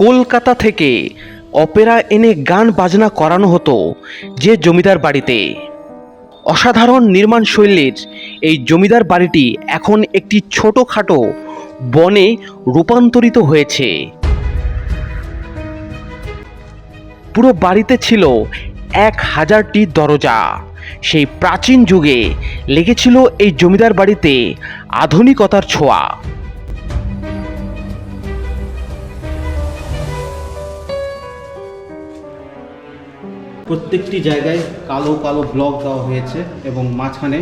কলকাতা থেকে অপেরা এনে গান বাজনা করানো হতো যে জমিদার বাড়িতে। অসাধারণ নির্মাণ শৈলীর এই জমিদার বাড়িটি এখন একটি ছোটোখাটো বনে রূপান্তরিত হয়েছে। পুরো বাড়িতে ছিল এক হাজারটি দরজা। সেই প্রাচীন যুগে লেগেছিল এই জমিদার বাড়িতে আধুনিকতার ছোঁয়া। প্রত্যেকটি জায়গায় কালো কালো ব্লক দেওয়া হয়েছে এবং মাঝখানে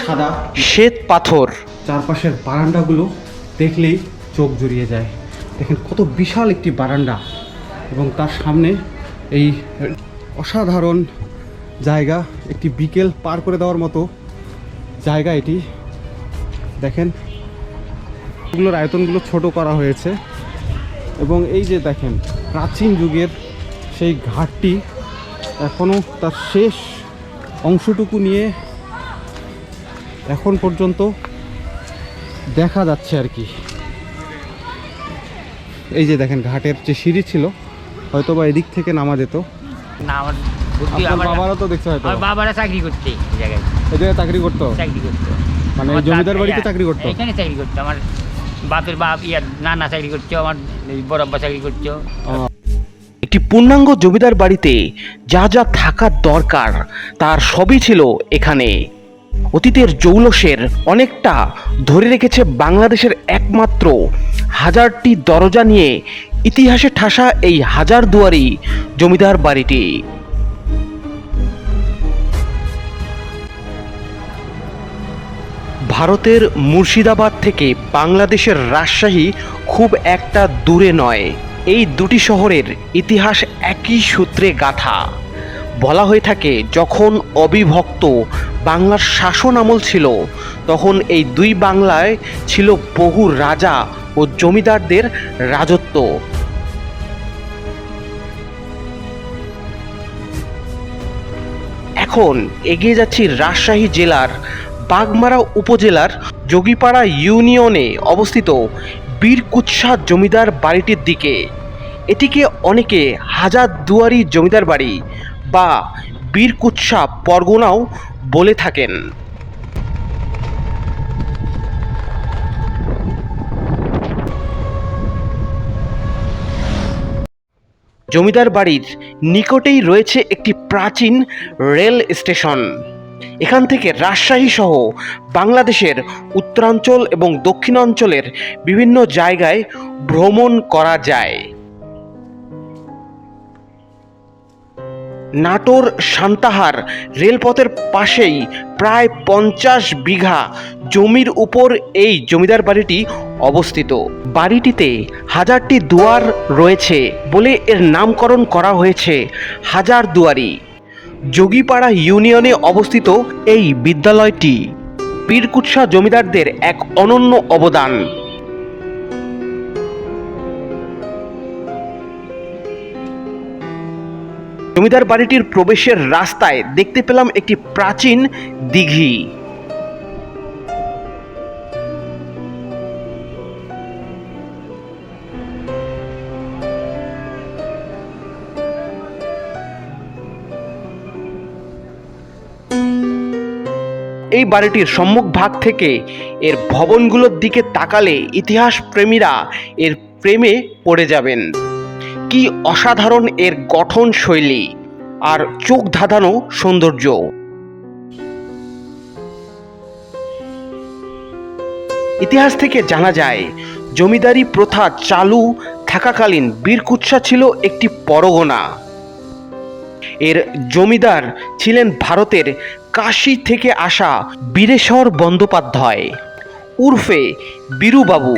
সাদা শ্বেত পাথর। চারপাশের বারান্দাগুলো দেখলেই চোখ জুড়িয়ে যায়। দেখেন কত বিশাল একটি বারান্দা এবং তার সামনে এই অসাধারণ জায়গা একটি বিকেল পার করে দেওয়ার মতো জায়গা এটি। দেখেন এগুলোর আয়তনগুলো ছোট করা হয়েছে এবং এই যে দেখেন প্রাচীন যুগের সেই ঘাটটি এখনও তার শেষ অংশটুকু নিয়ে এখন পর্যন্ত দেখা যাচ্ছে আর কি। এই যে দেখেন ঘাটের যে সিঁড়ি ছিল হয়তো বা এদিক থেকে নামা যেত। না আমার বুদ্ধি আপনার বাবারও তো হয়তো। আমার বাবারা চাকরি করতে এই জায়গায়। এই জায়গায় চাকরি করতো? চাকরি করতো। মানে জমিদার বাড়িতে চাকরি করতো? এখানে চাকরি করতো। আমার বাপের বাপ ইয়ার নানা চাকরি করছ আমার বড় আব্বা চাকরি করছ একটি পূর্ণাঙ্গ জমিদার বাড়িতে যা যা থাকার দরকার, তার সবই ছিল এখানে। অতীতের জৌলসের অনেকটা ধরে রেখেছে বাংলাদেশের একমাত্র হাজারটি দরজা নিয়ে ইতিহাসে ঠাসা এই হাজার দুয়ারি জমিদার বাড়িটি। ভারতের মুর্শিদাবাদ থেকে বাংলাদেশের রাজশাহী খুব একটা দূরে নয়। এই দুটি শহরের ইতিহাস একই সূত্রে গাথা। বলা হয়ে থাকে, যখন অবিভক্ত বাংলার শাসন আমল ছিল, তখন এই দুই বাংলায় ছিল বহু রাজা ও জমিদারদের রাজত্ব। এখন এগিয়ে যাচ্ছি রাজশাহী জেলার বাগমারা উপজেলার যোগীপাড়া ইউনিয়নে অবস্থিত বীরকুৎসা জমিদার বাড়িটির দিকে। এটিকে অনেকে হাজার দুয়ারি জমিদার বাড়ি বা বীরকুৎসা পরগনাও বলে থাকেন। জমিদার বাড়ির নিকটেই রয়েছে একটি প্রাচীন রেল স্টেশন। এখান থেকে রাজশাহী সহ বাংলাদেশের উত্তরাঞ্চল এবং দক্ষিণাঞ্চলের বিভিন্ন জায়গায় ভ্রমণ করা যায়। নাটোর সান্তাহার রেলপথের পাশেই প্রায় পঞ্চাশ বিঘা জমির উপর এই জমিদার বাড়িটি অবস্থিত। বাড়িটিতে হাজারটি দুয়ার রয়েছে বলে এর নামকরণ করা হয়েছে হাজার দুয়ারি। যোগীপাড়া ইউনিয়নে অবস্থিত এই বিদ্যালয়টি পীরকুৎসা জমিদারদের এক অনন্য অবদান। জমিদার বাড়িটির প্রবেশের রাস্তায় দেখতে পেলাম একটি প্রাচীন দিঘি। এই বাড়িটির সম্মুখ ভাগ থেকে এর ভবনগুলোর দিকে তাকালে ইতিহাস প্রেমীরা এর প্রেমে পড়ে যাবেন। কি অসাধারণ এর গঠন শৈলী আর চোখ ধাঁধানো সৌন্দর্য। ইতিহাস থেকে জানা যায়, জমিদারি প্রথা চালু থাকাকালীন বীরকুৎসা ছিল একটি পরগনা। এর জমিদার ছিলেন ভারতের কাশি থেকে আসা বীরেশ্বর বন্দ্যোপাধ্যায়। উর্ফে বীরুবাবু।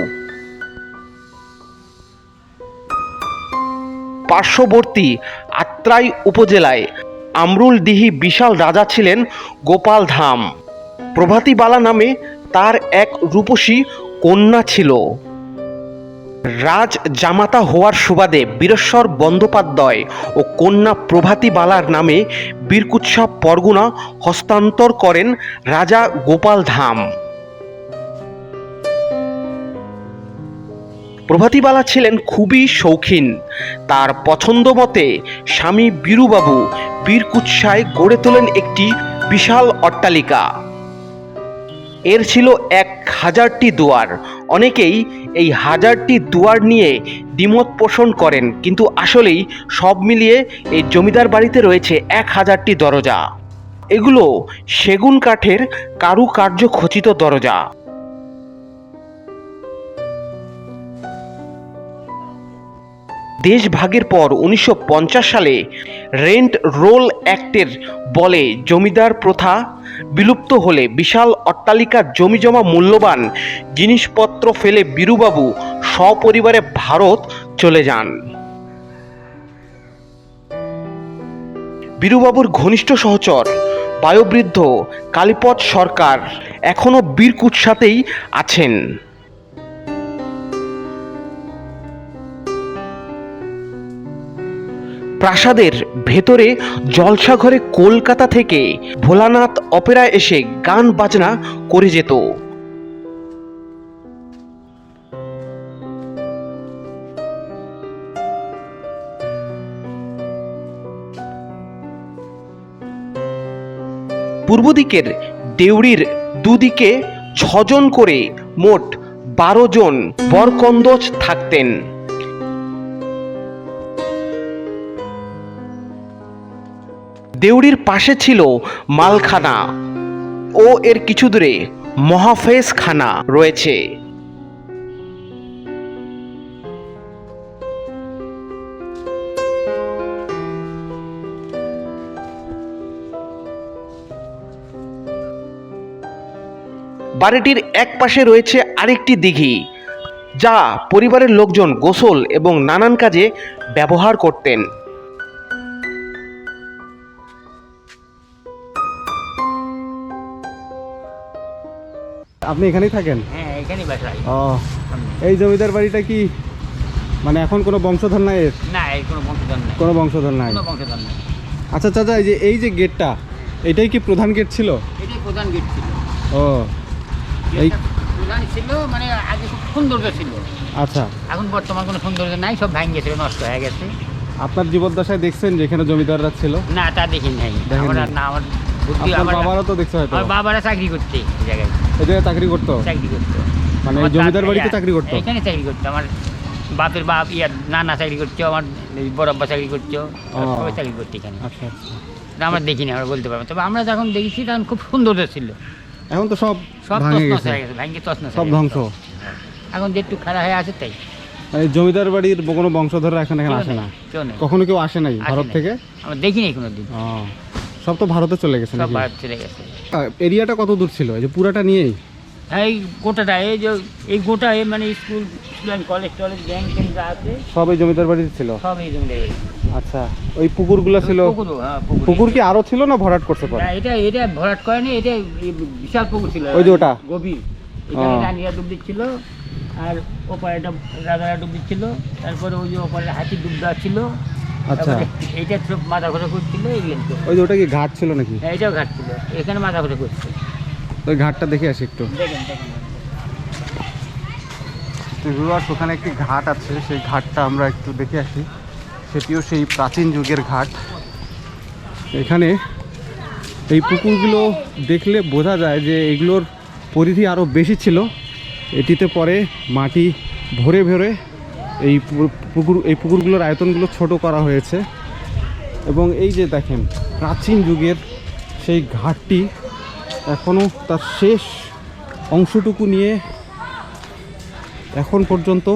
পার্শ্ববর্তী আত্রাই উপজেলায় আমরুলদিহি বিশাল রাজা ছিলেন গোপাল ধাম। প্রভাতীবালা নামে তার এক রূপসী কন্যা ছিল। রাজ জামাতা হওয়ার সুবাদে বীরেশ্বর বন্দ্যোপাধ্যায় ও কন্যা প্রভাতী বালার নামে বীরকুৎসা পরগুনা হস্তান্তর করেন রাজা গোপাল ধাম। প্রভাতীবালা ছিলেন খুবই শৌখিন। তার পছন্দ মতে স্বামী বীরুবাবু বীরকুৎসায় গড়ে তোলেন একটি বিশাল অট্টালিকা। এর ছিল এক হাজারটি দুয়ার। অনেকেই এই হাজারটি দুয়ার নিয়ে দ্বিমত পোষণ করেন। কিন্তু আসলেই সব মিলিয়ে এই জমিদার বাড়িতে রয়েছে এক হাজারটি দরজা। এগুলো সেগুন কাঠের কারুকার্য খচিত দরজা। দেশভাগের পর উনিশশো পঞ্চাশ সালে রেন্ট রোল অ্যাক্টের বলে জমিদার প্রথা বিলুপ্ত হলে বিশাল অট্টালিকার জমিজমা মূল্যবান, জিনিসপত্র ফেলে বীরুবাবু, সপরিবারে ভারত চলে যান। বীরুবাবুর ঘনিষ্ঠ সহচর, বায়ুবৃদ্ধ, কালীপদ সরকার এখনও বীরকুৎসাতেই আছেন। প্রাসাদের ভেতরে জলসাঘরে কলকাতা থেকে ভোলানাথ অপেরা এসে গান বাজনা করে যেত। পূর্ব দিকের দেউড়ির দুদিকে ছজন করে মোট বারো জন বরকন্দজ থাকতেন। দেউড়ির পাশে ছিল মালখানা। ও এর কিছু দূরে মহাফেজ খানা রয়েছে। বাড়িটির এক পাশে রয়েছে আরেকটি দিঘি, যা পরিবারের লোকজন গোসল এবং নানান কাজে ব্যবহার করতেন। আপনি এখানেই থাকেন? হ্যাঁ এখানেই বাসায়। ও এই জমিদার বাড়িটা কি মানে এখন কোনো বংশধর নাই এর? না কোনো বংশধর নেই। কোনো বংশধর নাই? কোনো বংশধর নেই। আচ্ছা চাচা এই যে এই যে গেটটা এটাই কি প্রধান গেট ছিল? এটাই প্রধান গেট ছিল। ও এই প্রধান ছিল মানে আগে খুব সৌন্দর্য ছিল। আচ্ছা। এখন বর্তমান কোনো সৌন্দর্য নাই সব ভেঙে গেছে নষ্ট হয়ে গেছে। আপনার জীবদ্দশায় দেখছেন যে এখানে জমিদাররা ছিল? না তা দেখি নাই আমার না আমার বুদ্ধি আমার বাবারও তো দেখছে হয়তো আমার বাবারা চাকরি করতে এই জায়গায়। এই জায়গায় চাকরি করতো? চাকরি করতো। মানে জমিদার বাড়িতে চাকরি করতো? এখানে চাকরি করতো। আমার বাপের বাপ নানা চাকরি করছ আমার আব্বা চাকরি করছ সবাই চাকরি করতো এখানে। আচ্ছা আচ্ছা। আমরা দেখিনি আমরা বলতে পারব তবে আমরা যখন দেখেছি তখন খুব সুন্দর ছিল। এখন তো সব সব হয়ে গেছে সব ধ্বংস। এখন যে একটু খারাপ হয়ে আছে তাই। জমিদার বাড়ির কোনো বংশধররা এখন এখানে আসে না। কখনো কেউ আসে নাই ভারত থেকে? আমরা দেখিনি কোনোদিন। ও। সব তো ভারতে চলে গেছে সব নাকি? বাইরে চলে গেছে। এরিয়াটা কত দূর ছিল? এই যে পুরাটা নিয়েই? হ্যাঁ এই গোটাটা এই যে এই গোটা এই মানে স্কুল স্টুডেন্ট কলেজ টলেজ ব্যাংক ট্যাঙ্ক যা আছে সব এই জমিদার বাড়িতে ছিল? সব এই জমিতে আচ্ছা ওই পুকুরগুলো ছিল? পুকুর হ্যাঁ পুকুর। পুকুর কি আরও ছিল না ভরাট করতে পারে? না, এটা এটা ভরাট করেনি এটা এই বিশাল পুকুর ছিল। ওই যে ওটা? গভীর। এখানে ও। রানীরা ডুব দিচ্ছিল আর ওপারে একটা রাজারা ডুব দিচ্ছিল তারপরে ওই যে ওপারে হাতি ডুব দেওয়া ছিল আচ্ছা। এইটা সব মাথা ঘরে করছিল ওই যে ওটা কি ঘাট ছিল নাকি? এটাও ঘাট ছিল। এখানে মাথা ঘরে করছে। ওই ঘাটটা দেখে আসি একটু। দেখেন দেখেন ওখানে একটি ঘাট আছে সেই ঘাটটা আমরা একটু দেখে আসি। সেটিও সেই প্রাচীন যুগের ঘাট। এখানে এই পুকুরগুলো দেখলে বোঝা যায় যে এগুলোর পরিধি আরও বেশি ছিল। এটিতে পরে মাটি ভরে ভরে এই পুকুর এই পুকুরগুলোর আয়তনগুলো ছোট করা হয়েছে। এবং এই যে দেখেন, প্রাচীন যুগের সেই ঘাটটি এখনও তার শেষ অংশটুকু নিয়ে এখন পর্যন্ত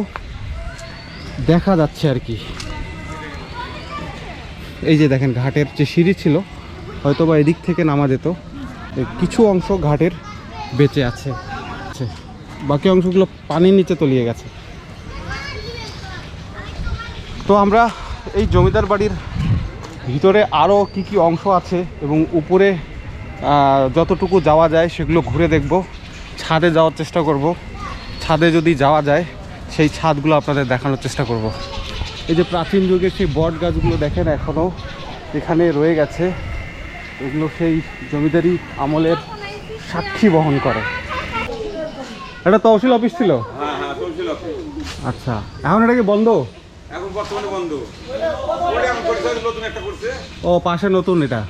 দেখা যাচ্ছে আর কি। এই যে দেখেন, ঘাটের যে সিঁড়ি ছিল হয়তো বা এদিক থেকে নামা যেত। কিছু অংশ ঘাটের বেঁচে আছে। বাকি অংশগুলো পানির নিচে তলিয়ে গেছে। তো আমরা এই জমিদার বাড়ির ভিতরে আরও কি কি অংশ আছে এবং উপরে যতটুকু যাওয়া যায় সেগুলো ঘুরে দেখব। ছাদে যাওয়ার চেষ্টা করব। ছাদে যদি যাওয়া যায় সেই ছাদগুলো আপনাদের দেখানোর চেষ্টা করব। এই যে প্রাচীন যুগের সেই বট গাছগুলো দেখেন এখনও এখানে রয়ে গেছে। এগুলো সেই জমিদারি আমলের সাক্ষী বহন করে। এটা তহসিল অফিস ছিল? আচ্ছা এখন এটা কি বন্ধ? বর্তমানে বন্ধ। নতুন একটা করছে। ও পাশে নতুন এটা।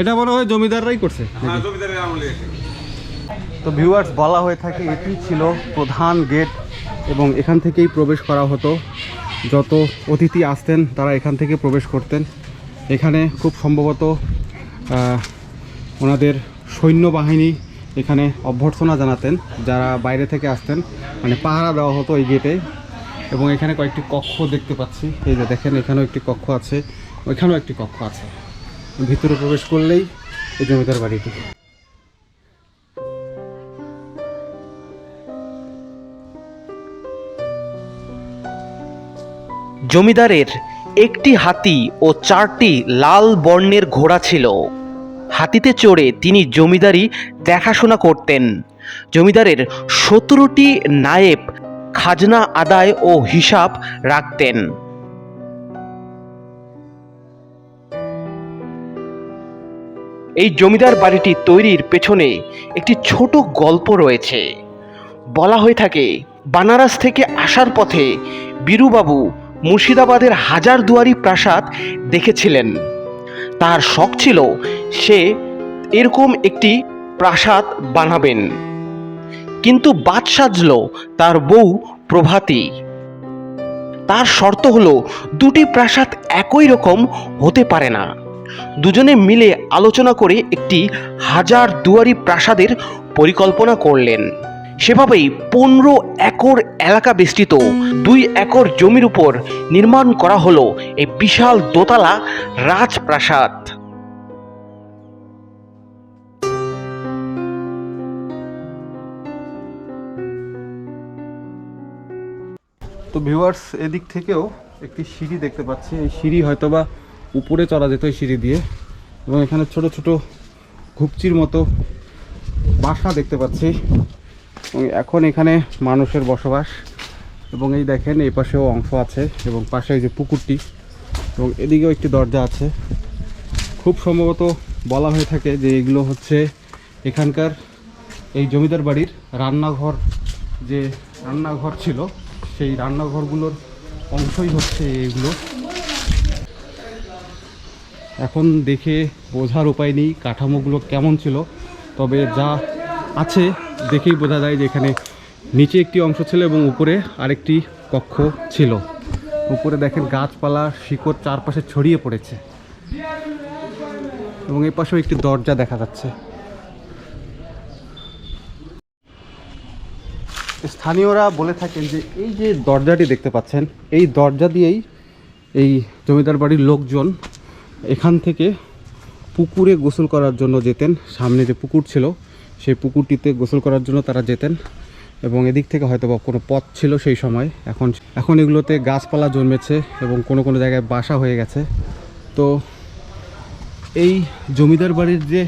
এটা মনে হয় জমিদাররাই করছে হ্যাঁ জমিদারের আমলে তো ভিউয়ার্স বলা হয়ে থাকে এটি ছিল প্রধান গেট এবং এখান থেকেই প্রবেশ করা হতো। যত অতিথি আসতেন তারা এখান থেকে প্রবেশ করতেন। এখানে খুব সম্ভবত ওনাদের সৈন্যবাহিনী এখানে অভ্যর্থনা জানাতেন। যারা বাইরে থেকে আসতেন মানে পাহারা দেওয়া হতো এই গেটে এবং এখানে কয়েকটি কক্ষ দেখতে পাচ্ছি। এই যে দেখেন, এখানেও একটি কক্ষ আছে, ওইখানেও একটি কক্ষ আছে। ভিতরে প্রবেশ করলেই এই জমিদার বাড়িটি জমিদারের একটি হাতি ও চারটি লাল বর্ণের ঘোড়া ছিল। হাতিতে চড়ে তিনি জমিদারি দেখাশোনা করতেন। জমিদারের সতেরোটি নায়েব খাজনা আদায় ও হিসাব রাখতেন। এই জমিদার বাড়িটি তৈরির পেছনে একটি ছোট গল্প রয়েছে। বলা হয়ে থাকে, বানারস থেকে আসার পথে বীরুবাবু মুর্শিদাবাদের হাজারদুয়ারি প্রাসাদ দেখেছিলেন। তার শখ ছিল সে এরকম একটি প্রাসাদ বানাবেন। কিন্তু বাদ সাজল তার বউ প্রভাতী। তার শর্ত হলো, দুটি প্রাসাদ একই রকম হতে পারে না। দুজনে মিলে আলোচনা করে একটি হাজার দুয়ারি প্রাসাদের পরিকল্পনা করলেন। সেভাবেই পনেরো একর এলাকা বেষ্টিত দুই একর জমির উপর নির্মাণ করা হলো এই বিশাল দোতলা রাজপ্রাসাদ। ভিউয়ার্স এদিক থেকেও একটি সিঁড়ি দেখতে পাচ্ছি। এই সিঁড়ি হয়তোবা উপরে চড়া যেত এই সিঁড়ি দিয়ে। এবং এখানে ছোট ছোট ঘুপচির মতো বাসা দেখতে পাচ্ছি। এবং এখন এখানে মানুষের বসবাস। এবং এই দেখেন, এই পাশেও অংশ আছে এবং পাশে ওই যে পুকুরটি। এবং এদিকেও একটি দরজা আছে। খুব সম্ভবত বলা হয়ে থাকে যে এগুলো হচ্ছে এখানকার এই জমিদার বাড়ির রান্নাঘর, যে রান্নাঘর ছিল। সেই রান্নাঘরগুলোর অংশই হচ্ছে এগুলো। এখন দেখে বোঝার উপায় নেই, কাঠামোগুলো কেমন ছিল, তবে যা আছে দেখেই বোঝা যায় যে এখানে নিচে একটি অংশ ছিল এবং উপরে আরেকটি কক্ষ ছিল। উপরে দেখেন গাছপালা, শিকড় চারপাশে ছড়িয়ে পড়েছে এবং এই পাশেও একটি দরজা দেখা যাচ্ছে। স্থানীয়রা বলে থাকেন যে এই যে দরজাটি দেখতে পাচ্ছেন এই দরজা দিয়েই এই জমিদার বাড়ির লোকজন এখান থেকে পুকুরে গোসল করার জন্য যেতেন। সামনে যে পুকুর ছিল সেই পুকুরটিতে গোসল করার জন্য তারা যেতেন এবং এদিক থেকে হয়তো বা কোনো পথ ছিল সেই সময়। এখন এখন এগুলোতে গাছপালা জন্মেছে এবং কোনো কোনো জায়গায় বাসা হয়ে গেছে। তো এই জমিদার বাড়ির যে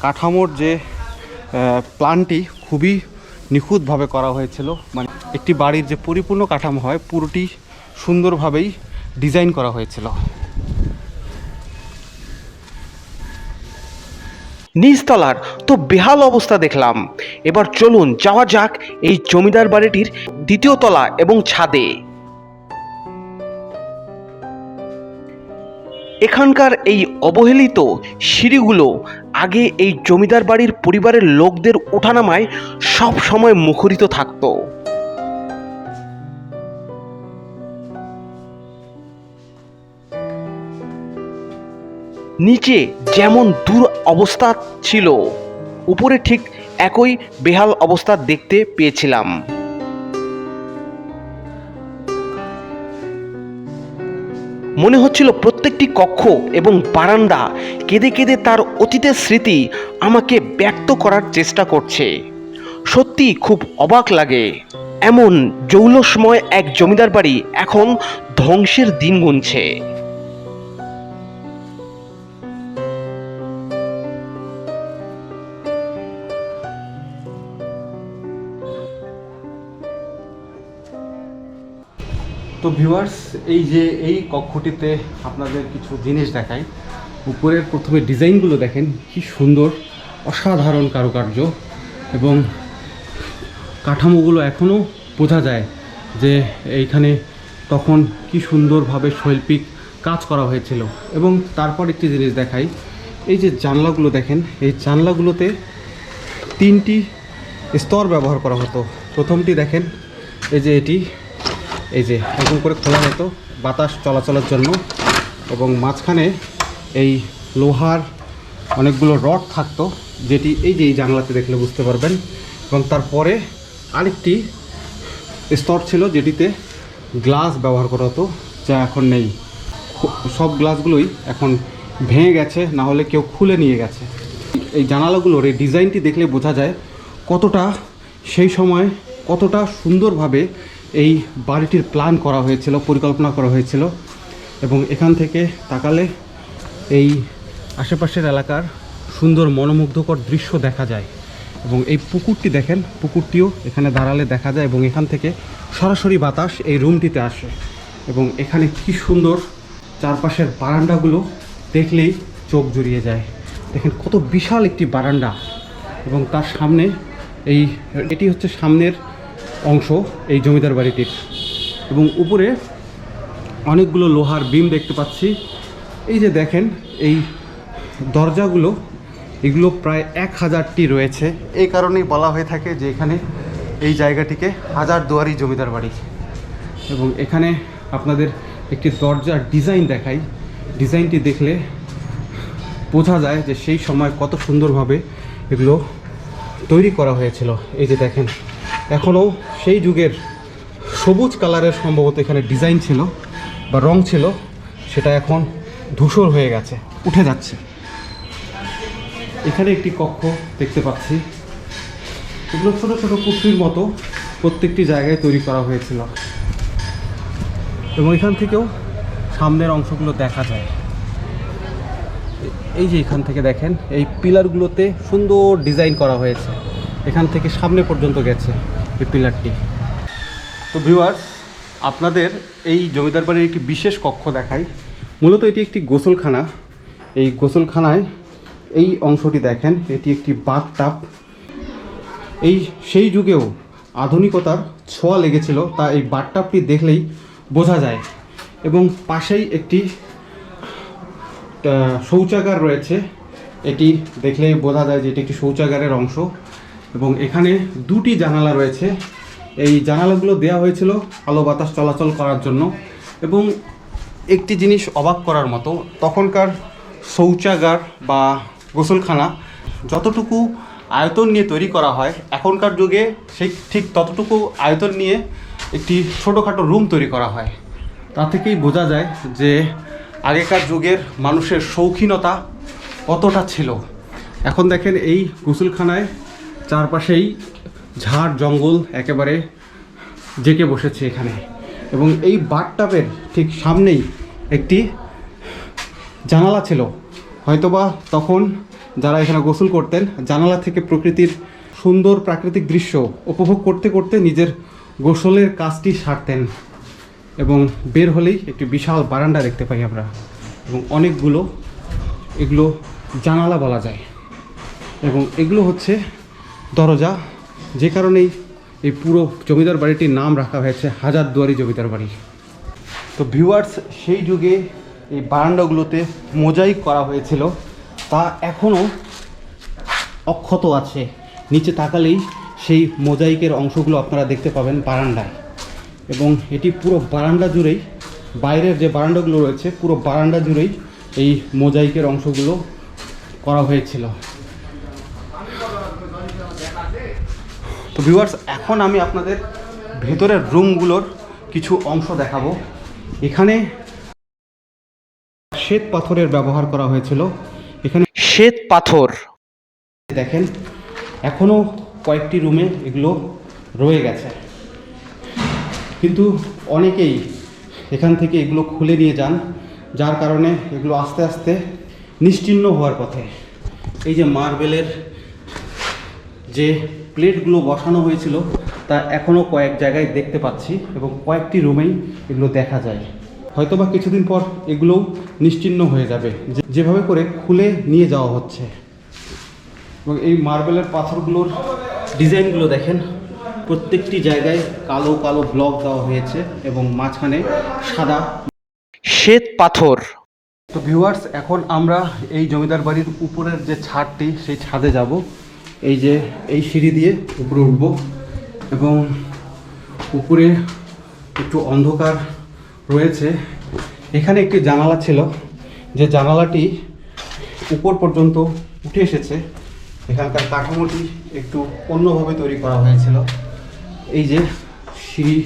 কাঠামোর যে আহ, প্ল্যানটি খুবই নিখুঁতভাবে করা হয়েছিল। মানে একটি বাড়ির যে পরিপূর্ণ কাঠামো হয়, পুরোটি সুন্দরভাবেই ডিজাইন করা হয়েছিল। নিচতলার তো বেহাল অবস্থা দেখলাম। এবার চলুন যাওয়া যাক এই জমিদার বাড়িটির দ্বিতীয় তলা এবং ছাদে। এখানকার এই অবহেলিত সিঁড়িগুলো আগে এই জমিদার বাড়ির পরিবারের লোকদের ওঠানামায় সব সময় মুখরিত থাকত। নিচে যেমন দূর অবস্থা ছিল, উপরে ঠিক একই বেহাল অবস্থা দেখতে পেয়েছিলাম। মনে হচ্ছিল প্রত্যেকটি কক্ষ এবং বারান্দা কেঁদে কেঁদে তার অতীতের স্মৃতি আমাকে ব্যক্ত করার চেষ্টা করছে। সত্যি খুব অবাক লাগে। এমন জৌলসময় এক জমিদার বাড়ি এখন ধ্বংসের দিন গুনছে। তো ভিউয়ার্স এই যে এই কক্ষটিতে আপনাদের কিছু জিনিস দেখাই। উপরের প্রথমে ডিজাইনগুলো দেখেন, কি সুন্দর, অসাধারণ কারুকার্য এবং কাঠামোগুলো এখনও বোঝা যায় যে এইখানে তখন কি সুন্দরভাবে শৈল্পিক কাজ করা হয়েছিল। এবং তারপর একটি জিনিস দেখাই, এই যে জানলাগুলো দেখেন, এই জানলাগুলোতে তিনটি স্তর ব্যবহার করা হতো। প্রথমটি দেখেন, এই যে এটি এই যে এরকম করে খোলা হতো বাতাস চলাচলের জন্য। এবং মাঝখানে এই লোহার অনেকগুলো রড থাকতো, যেটি এই যে এই জানলাতে দেখলে বুঝতে পারবেন। এবং তারপরে আরেকটি স্তর ছিল যেটিতে গ্লাস ব্যবহার করা হতো, যা এখন নেই। সব গ্লাসগুলোই এখন ভেঙে গেছে, না হলে কেউ খুলে নিয়ে গেছে। এই জানালাগুলোর এই ডিজাইনটি দেখলে বোঝা যায় কতটা সেই সময় কতটা সুন্দরভাবে এই বাড়িটির প্ল্যান করা হয়েছিল, পরিকল্পনা করা হয়েছিল এবং এখান থেকে তাকালে এই আশেপাশের এলাকার সুন্দর মনোমুগ্ধকর দৃশ্য দেখা যায় এবং এই পুকুরটি দেখেন, পুকুরটিও এখানে দাঁড়ালে দেখা যায় এবং এখান থেকে সরাসরি বাতাস এই রুমটিতে আসে এবং এখানে কি সুন্দর চারপাশের বারান্দাগুলো দেখলেই চোখ জুড়িয়ে যায়। দেখেন কত বিশাল একটি বারান্দা এবং তার সামনে এই, এটি হচ্ছে সামনের অংশ এই জমিদার বাড়িটির। এবং উপরে অনেকগুলো লোহার বিম দেখতে পাচ্ছি। এই যে দেখেন, এই দরজাগুলো, এগুলো প্রায় এক হাজারটি রয়েছে। এই কারণেই বলা হয়ে থাকে যে এখানে এই জায়গাটিকে হাজার দুয়ারি জমিদার বাড়ি। এবং এখানে আপনাদের একটি দরজার ডিজাইন দেখাই। ডিজাইনটি দেখলে বোঝা যায় যে সেই সময় কত সুন্দরভাবে এগুলো তৈরি করা হয়েছিল। এই যে দেখেন এখনও সেই যুগের সবুজ কালারের সম্ভবত এখানে ডিজাইন ছিল বা রং ছিল, সেটা এখন ধূসর হয়ে গেছে, উঠে যাচ্ছে। এখানে একটি কক্ষ দেখতে পাচ্ছি। এগুলো ছোটো ছোটো পুত্রির মতো প্রত্যেকটি জায়গায় তৈরি করা হয়েছিল। এবং এখান থেকেও সামনের অংশগুলো দেখা যায়। এই যে এখান থেকে দেখেন, এই পিলারগুলোতে সুন্দর ডিজাইন করা হয়েছে। এখান থেকে সামনে পর্যন্ত গেছে। এই পিলারটি তো ভিউয়ার্স আপনাদের এই জমিদার বাড়ির একটি বিশেষ কক্ষ দেখাই। মূলত এটি একটি গোসলখানা। এই গোসলখানায় এই অংশটি দেখেন, এটি একটি বাথ টাপ এই সেই যুগেও আধুনিকতার ছোঁয়া লেগেছিল, তা এই বাথটাপটি দেখলেই বোঝা যায়। এবং পাশেই একটি শৌচাগার রয়েছে। এটি দেখলেই বোঝা যায় যে এটি একটি শৌচাগারের অংশ। এবং এখানে দুটি জানালা রয়েছে। এই জানালাগুলো দেওয়া হয়েছিল আলো বাতাস চলাচল করার জন্য এবং একটি জিনিস অবাক করার মতো, তখনকার শৌচাগার বা গোসলখানা যতটুকু আয়তন নিয়ে তৈরি করা হয়, এখনকার যুগে সেই ঠিক ততটুকু আয়তন নিয়ে একটি ছোটোখাটো রুম তৈরি করা হয়। তা থেকেই বোঝা যায় যে আগেকার যুগের মানুষের শৌখিনতা কতটা ছিল। এখন দেখেন এই গোসলখানায় চারপাশেই ঝাড় জঙ্গল একেবারে জেকে বসেছে এখানে। এবং এই বাথটাবের ঠিক সামনেই একটি জানালা ছিল। হয়তোবা তখন যারা এখানে গোসল করতেন, জানালা থেকে প্রকৃতির সুন্দর প্রাকৃতিক দৃশ্য উপভোগ করতে করতে নিজের গোসলের কাজটি সারতেন এবং বের হলেই একটি বিশাল বারান্দা দেখতে পাই আমরা। এবং অনেকগুলো এগুলো জানালা বলা যায়। এবং এগুলো হচ্ছে দরজা, যে কারণেই এই পুরো জমিদার বাড়িটির নাম রাখা হয়েছে হাজার দুয়ারি জমিদার বাড়ি। তো ভিউয়ার্স সেই যুগে এই বারান্দাগুলোতে মোজাইক করা হয়েছিল, তা এখনও অক্ষত আছে। নিচে তাকালেই সেই মোজাইকের অংশগুলো আপনারা দেখতে পাবেন বারান্দায়। এবং এটি পুরো বারান্দা জুড়েই, বাইরের যে বারান্দাগুলো রয়েছে, পুরো বারান্দা জুড়েই এই মোজাইকের অংশগুলো করা হয়েছিল। তো ভিউয়ার্স এখন আমি আপনাদের ভেতরের রুমগুলোর কিছু অংশ দেখাবো। এখানে শ্বেত পাথরের ব্যবহার করা হয়েছিল। এখানে শ্বেত পাথর। দেখেন এখনও কয়েকটি রুমে এগুলো রয়ে গেছে। কিন্তু অনেকেই এখান থেকে এগুলো খুলে নিয়ে যান যার কারণে এগুলো আস্তে আস্তে নিশ্চিহ্ন হওয়ার পথে। এই যে মার্বেলের যে প্লেটগুলো বসানো হয়েছিল তা এখনও কয়েক জায়গায় দেখতে পাচ্ছি এবং কয়েকটি রুমেই এগুলো দেখা যায়। হয়তোবা কিছুদিন পর এগুলোও নিশ্চিহ্ন হয়ে যাবে যে- যেভাবে করে খুলে নিয়ে যাওয়া হচ্ছে। এবং এই মার্বেলের পাথরগুলোর ডিজাইনগুলো দেখেন প্রত্যেকটি জায়গায় কালো কালো ব্লক দেওয়া হয়েছে এবং মাঝখানে সাদা শ্বেত পাথর। তো ভিউয়ার্স এখন আমরা এই জমিদার বাড়ির উপরের যে ছাদটি সেই ছাদে যাব। এই যে এই সিঁড়ি দিয়ে উপরে উঠব এবং উপরে একটু অন্ধকার রয়েছে। এখানে একটি জানালা ছিল। যে জানালাটি উপর পর্যন্ত উঠে এসেছে। এখানকার কাঠামোটি একটু অন্যভাবে তৈরি করা হয়েছিল। এই যে সিঁড়ি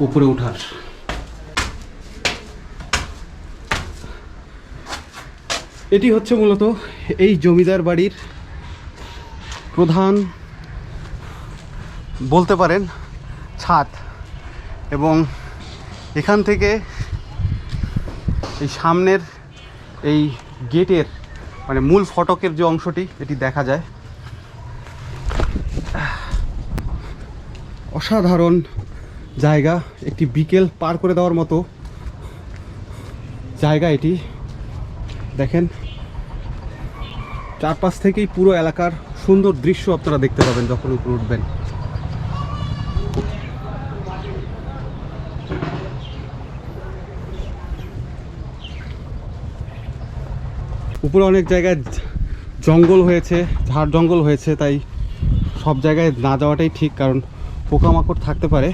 উপরে ওঠার। এটি হচ্ছে মূলত এই জমিদার বাড়ির প্রধান বলতে পারেন ছাদ এবং এখান থেকে এই সামনের এই গেটের মানে মূল ফটকের যে অংশটি, এটি দেখা যায়। অসাধারণ জায়গা, একটি বিকেল পার করে দেওয়ার মতো জায়গা এটি। দেখেন, চারপাশ থেকেই পুরো এলাকার সুন্দর দৃশ্য আপনারা দেখতে পাবেন যখন উপরে উঠবেন। উপরে অনেক জায়গায় জঙ্গল হয়েছে, ঝাড় জঙ্গল হয়েছে, তাই সব জায়গায় না যাওয়াটাই ঠিক, কারণ পোকামাকড় থাকতে পারে।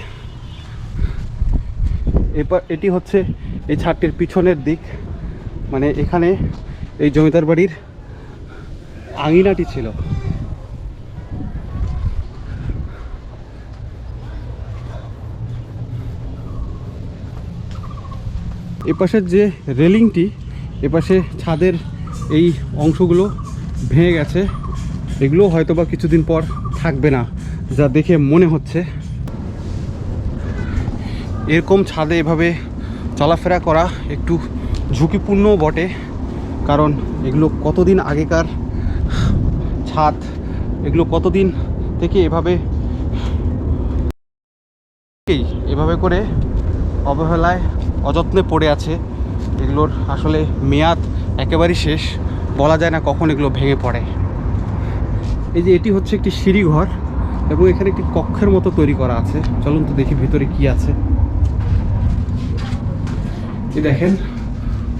এবার এটি হচ্ছে এই ছাদটির পিছনের দিক। মানে এখানে এই জমিদার বাড়ির আঙিনাটি ছিল। এপাশের যে রেলিংটি, এপাশে ছাদের এই অংশগুলো ভেঙে গেছে। এগুলো হয়তো বা কিছুদিন পর থাকবে না, যা দেখে মনে হচ্ছে। এরকম ছাদে এভাবে চলাফেরা করা একটু ঝুঁকিপূর্ণও বটে, কারণ এগুলো কতদিন আগেকার ছাদ, এগুলো কতদিন থেকে এভাবে এভাবে করে অবহেলায় অযত্নে পড়ে আছে। এগুলোর আসলে মেয়াদ একেবারেই শেষ। বলা যায় না কখন এগুলো ভেঙে পড়ে। এই যে এটি হচ্ছে একটি সিঁড়িঘর এবং এখানে একটি কক্ষের মতো তৈরি করা আছে। চলুন তো দেখি ভিতরে কি আছে। এই দেখেন,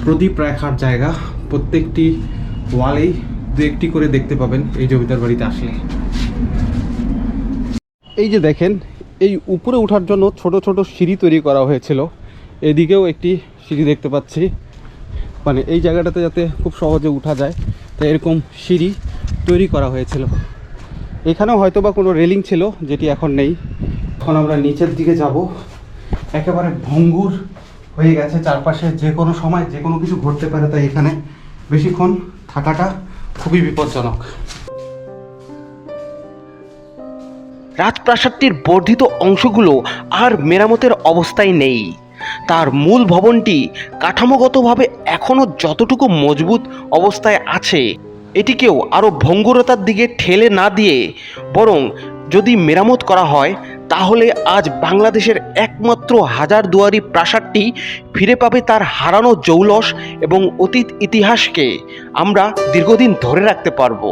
প্রদীপ রাখার জায়গা। প্রত্যেকটি ওয়ালেই দু একটি করে দেখতে পাবেন এই জমিদার বাড়িতে আসলে। এই যে দেখেন, এই উপরে ওঠার জন্য ছোট ছোট সিঁড়ি তৈরি করা হয়েছিল। এদিকেও একটি সিঁড়ি দেখতে পাচ্ছি। মানে এই জায়গাটাতে যাতে খুব সহজে উঠা যায়, তাই এরকম সিঁড়ি তৈরি করা হয়েছিল। এখানেও হয়তো বা কোনো রেলিং ছিল, যেটি এখন নেই। এখন আমরা নিচের দিকে যাব। একেবারে ভঙ্গুর হয়ে গেছে চারপাশে যে কোনো সময় যে কোনো কিছু ঘটতে পারে, তাই এখানে বেশিক্ষণ থাকাটা খুবই বিপজ্জনক। রাজপ্রাসাদটির বর্ধিত অংশগুলো আর মেরামতের অবস্থায় নেই। তার মূল ভবনটি কাঠামোগতভাবে এখনও যতটুকু মজবুত অবস্থায় আছে, এটিকেও আরও ভঙ্গুরতার দিকে ঠেলে না দিয়ে, বরং যদি মেরামত করা হয়, তাহলে আজ বাংলাদেশের একমাত্র হাজার দুয়ারি প্রাসাদটি ফিরে পাবে তার হারানো জৌলস এবং অতীত ইতিহাসকে আমরা দীর্ঘদিন ধরে রাখতে পারব।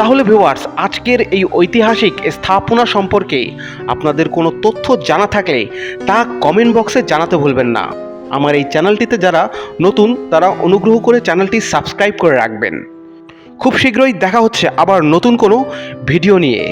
তাহলে ভিউয়ার্স আজকের এই ঐতিহাসিক স্থাপনা সম্পর্কে আপনাদের কোনো তথ্য জানা থাকলে তা কমেন্ট বক্সে জানাতে ভুলবেন না। আমার এই চ্যানেলটিতে যারা নতুন, তারা অনুগ্রহ করে চ্যানেলটি সাবস্ক্রাইব করে রাখবেন। খুব শীঘ্রই দেখা হচ্ছে আবার নতুন কোনো ভিডিও নিয়ে।